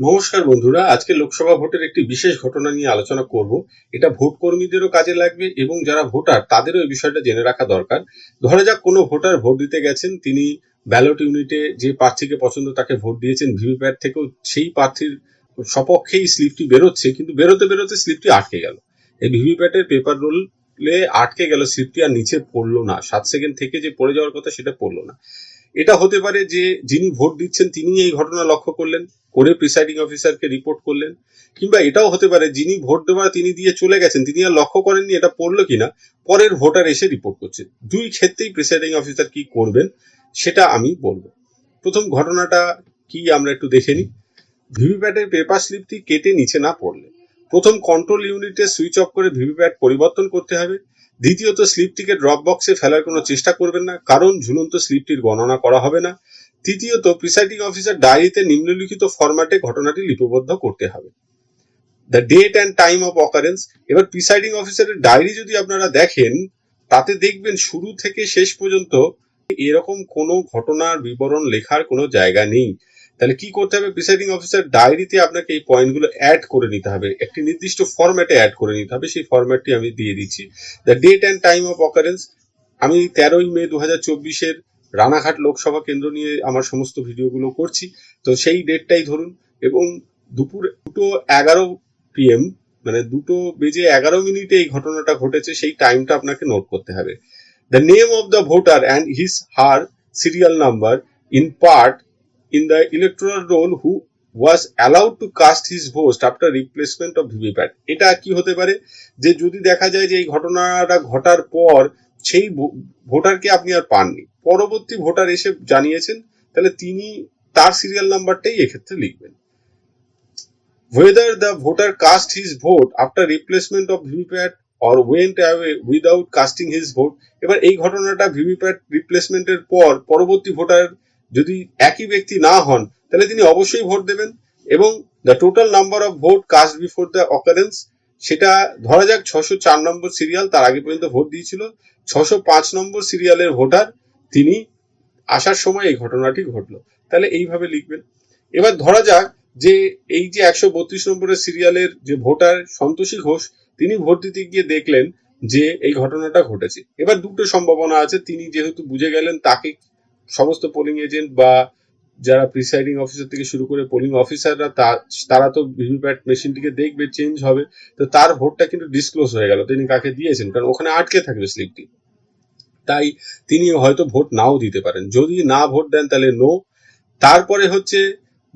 নমস্কার বন্ধুরা, আজকে লোকসভা ভোটের একটি বিশেষ ঘটনা নিয়ে আলোচনা করব। এটা ভোট কর্মীদেরও কাজে লাগবে এবং যারা ভোটার, তাদেরও এই বিষয়টা জেনে রাখা দরকার। ধরা যাক কোনো ভোটার ভোট দিতে গেছেন, তিনি ব্যালট ইউনিটে যে প্রার্থীকে পছন্দ তাকে ভোট দিয়েছেন, ভিভিপ্যাট থেকেও সেই প্রার্থীর সপক্ষেই স্লিপটি বেরোচ্ছে, কিন্তু বেরোতে বেরোতে স্লিপটি আটকে গেল। এই ভিভিপ্যাটের পেপার রোলে আটকে গেল, স্লিপটি আর নিচে পড়ল না। সাত সেকেন্ড থেকে যে পড়ে যাওয়ার কথা সেটা পড়ল না। এটা হতে পারে যে যিনি ভোট দিচ্ছেন তিনি এই ঘটনা লক্ষ্য করলেন, করে প্রিসাইডিং অফিসারকে রিপোর্ট করলেন, কিংবা এটাও হতে পারে যিনি ভোট দেওয়ার তিনি দিয়ে চলে গেছেন, তিনি আর লক্ষ্য করেননি এটা পড়ল কিনা, পরের ভোটার এসে রিপোর্ট করছে। দুই ক্ষেত্রেই প্রিসাইডিং অফিসার কি করবেন সেটা আমি বলব। প্রথম ঘটনাটা কি আমরা একটু দেখে নিই। ভিভিপ্যাটের পেপার স্লিপটি কেটে নিচে না পড়লে প্রথম কন্ট্রোল ইউনিটে সুইচ অফ করে ভিভিপ্যাট পরিবর্তন করতে হবে। দ্বিতীয়ত, স্লিপটিকে ড্রপ বক্সে ফেলার কোনো চেষ্টা করবেন না, কারণ ঝুলন্ত স্লিপটির গণনা করা হবে না। তৃতীয়ত, প্রিসাইডিং অফিসার ডায়েরিতে নিম্নলিখিত ফরম্যাটে ঘটনাটি লিপিবদ্ধ করতে হবে। The date and time of occurrence এবার প্রিসাইডিং অফিসারের ডায়েরি যদি আপনারা দেখেন, তাতে দেখবেন শুরু থেকে শেষ পর্যন্ত এরকম কোনো ঘটনার বিবরণ লেখার কোনো জায়গা নেই। তাহলে কি করতে হবে? প্রিসাইডিং অফিসার ডায়েরিতে আপনাকে এই পয়েন্টগুলো অ্যাড করে নিতে হবে। একটি নির্দিষ্ট ফরম্যাটে অ্যাড করে নিতে হবে। সেই ফরম্যাটটি আমি দিয়ে দিচ্ছি। The date and time of occurrence আমি তেরোই মে দু হাজার চব্বিশের রানাঘাট লোকসভা কেন্দ্র নিয়ে আমার সমস্ত ভিডিওগুলো করছি। তো সেই ডেটটাই ধরুন এবং দুপুর দুটো এগারো পিএম মানে দুটো বেজে এগারো মিনিটে এই ঘটনাটা ঘটেছে, সেই টাইমটা আপনাকে নোট করতে হবে। The name of the voter and his her serial number in part in the electoral roll who was allowed to cast his vote after replacement of VVPAT এটা কি হতে পারে যে যদি দেখা যায় যে এই ঘটনাটা ঘটার পর সেই ভোটারকে আপনি আর পাননি পরবর্তী ভোটার এসে জানিয়েছেন তাহলে তিনি তার সিরিয়াল নাম্বারটাই এক্ষেত্রে লিখবেন whether the voter cast his vote after replacement of VVPAT or went away without casting his vote এবার এই ঘটনাটা ভিভিপ্যাট রিপ্লেসমেন্টের পর পরবর্তী ভোটার যদি একই ব্যক্তি না হন, তাহলে তিনি অবশ্যই ভোট দেবেন এবং the total number of vote cast before the occurrence সেটা ধরা যাক ছশো চার নম্বর সিরিয়াল তার আগে পর্যন্ত ভোট দিয়েছিল, ছশো পাঁচ নম্বর সিরিয়ালের ভোটার তিনি আসার সময় এই ঘটনাটি ঘটলো। তাহলে এইভাবে লিখবেন। এবার ধরা যাক যে এই যে একশো বত্রিশ নম্বরের সিরিয়ালের যে ভোটার সন্তোষী ঘোষ, তিনি ভোট দিতে গিয়ে দেখলেন যে এই ঘটনাটা ঘটেছে। এবার দুটো সম্ভাবনা আছে, তিনি যেহেতু বুঝে গেলেন তাকে সমস্ত পোলিং এজেন্ট বা যারা প্রিসাইডিং অফিসার থেকে শুরু করে পোলিং অফিসাররা তারা তো ভিভিপ্যাট মেশিনটিকে দেখবে চেঞ্জ হবে। তো তার ভোটটা কিন্তু ডিসক্লোজ হয়ে গেল। তিনি কাকে দিয়েছেন? কারণ ওখানে আটকে থাকবে স্লিপটি তাই তিনি হয়তো ভোট নাও দিতে পারেন। যদি না ভোট দেন তাহলে নো তারপরে হচ্ছে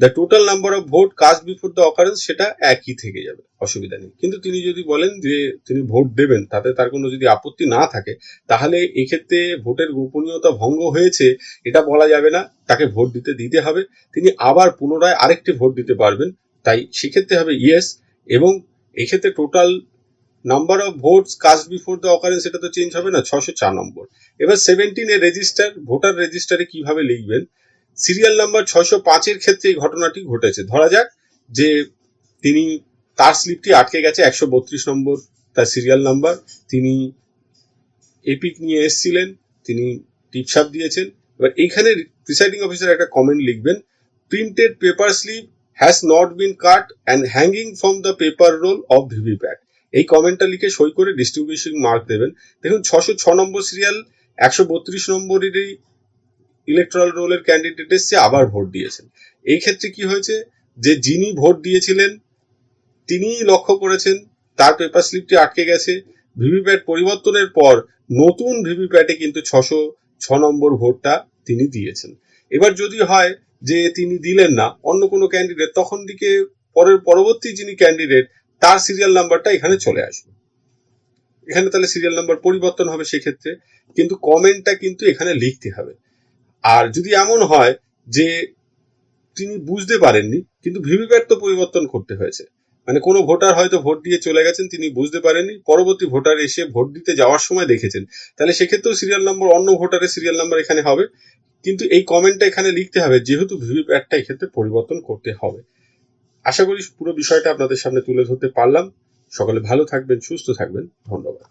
the total number of vote cast before the occurrence সেটা একই থেকে যাবে, অসুবিধা নেই। কিন্তু তিনি যদি বলেন যে তিনি ভোট দেবেন, তাতে তার কোনো যদি আপত্তি না থাকে, তাহলে এক্ষেত্রে ভোটের গোপনীয়তা ভঙ্গ হয়েছে, এটা বলা যাবে না, তাকে ভোট দিতে দিতে হবে, তিনি আবার পুনরায় আরেকটি ভোট দিতে পারবেন, তাই সেক্ষেত্রে হবে ইয়েস এবং এক্ষেত্রে total number of votes cast before the occurrence সেটা তো চেঞ্জ হবে না, ছশো চার নম্বর। এবার সেভেন্টিনের রেজিস্টার ভোটার রেজিস্টারে কীভাবে লিখবেন সিরিয়াল নাম্বার ছয়শো পাঁচের ক্ষেত্রে এই ঘটনাটি ঘটেছে। ধরা যাক যে তিনি তার স্লিপটি আটকে গেছে একশো বত্রিশ নম্বর, তার সিরিয়াল নাম্বার। তিনি এপিক নিয়ে এসছিলেন, তিনি টিপসাপ দিয়েছেন। এবার এইখানে প্রিসাইডিং অফিসার একটা কমেন্ট লিখবেন printed paper slip has not been cut and hanging from the paper roll of VVPAT এই কমেন্টটা লিখে সই করে ডিস্ট্রিবিউশন মার্ক দেবেন। দেখুন ছশো ছ নম্বর সিরিয়াল একশো বত্রিশ নম্বরেরই ইলেকট্রাল রোলের ক্যান্ডিডেট এসছে, আবার ভোট দিয়েছেন। এই ক্ষেত্রে কি হয়েছে? যে যিনি ভোট দিয়েছিলেন, তিনিই লক্ষ্য করেছেন, তার পেপার স্লিপটি আটকে গেছে। ভিভিপ্যাট পরিবর্তনের পর নতুন ভিভিপ্যাটে কিন্তু ছশো ছ নম্বর ভোটটা তিনি দিয়েছেন। এবার যদি হয় যে তিনি দিলেন না, অন্য কোনো ক্যান্ডিডেট তখন দিকে পরের পরবর্তী যিনি ক্যান্ডিডেট তার সিরিয়াল নাম্বারটা এখানে চলে আসবে। এখানে তাহলে সিরিয়াল নাম্বার পরিবর্তন হবে সেক্ষেত্রে, কিন্তু কমেন্টটা কিন্তু এখানে লিখতে হবে। আর যদি এমন হয় যে তিনি বুঝতে পারেননি, কিন্তু ভিভিপ্যাট তো পরিবর্তন করতে হয়েছে। মানে কোনো ভোটার হয়তো ভোট দিয়ে চলে গেছেন, তিনি বুঝতে পারেননি, পরবর্তী ভোটার এসে ভোট দিতে যাওয়ার সময় দেখেছেন। তাহলে সেক্ষেত্রেও সিরিয়াল নম্বর অন্য ভোটারের সিরিয়াল নাম্বার এখানে হবে। কিন্তু এই কমেন্টটা এখানে লিখতে হবে, যেহেতু ভিভিপ্যাটটা এক্ষেত্রে পরিবর্তন করতে হবে। আশা করি পুরো বিষয়টা আপনাদের সামনে তুলে ধরতে পারলাম। সকলে ভালো থাকবেন, সুস্থ থাকবেন। ধন্যবাদ।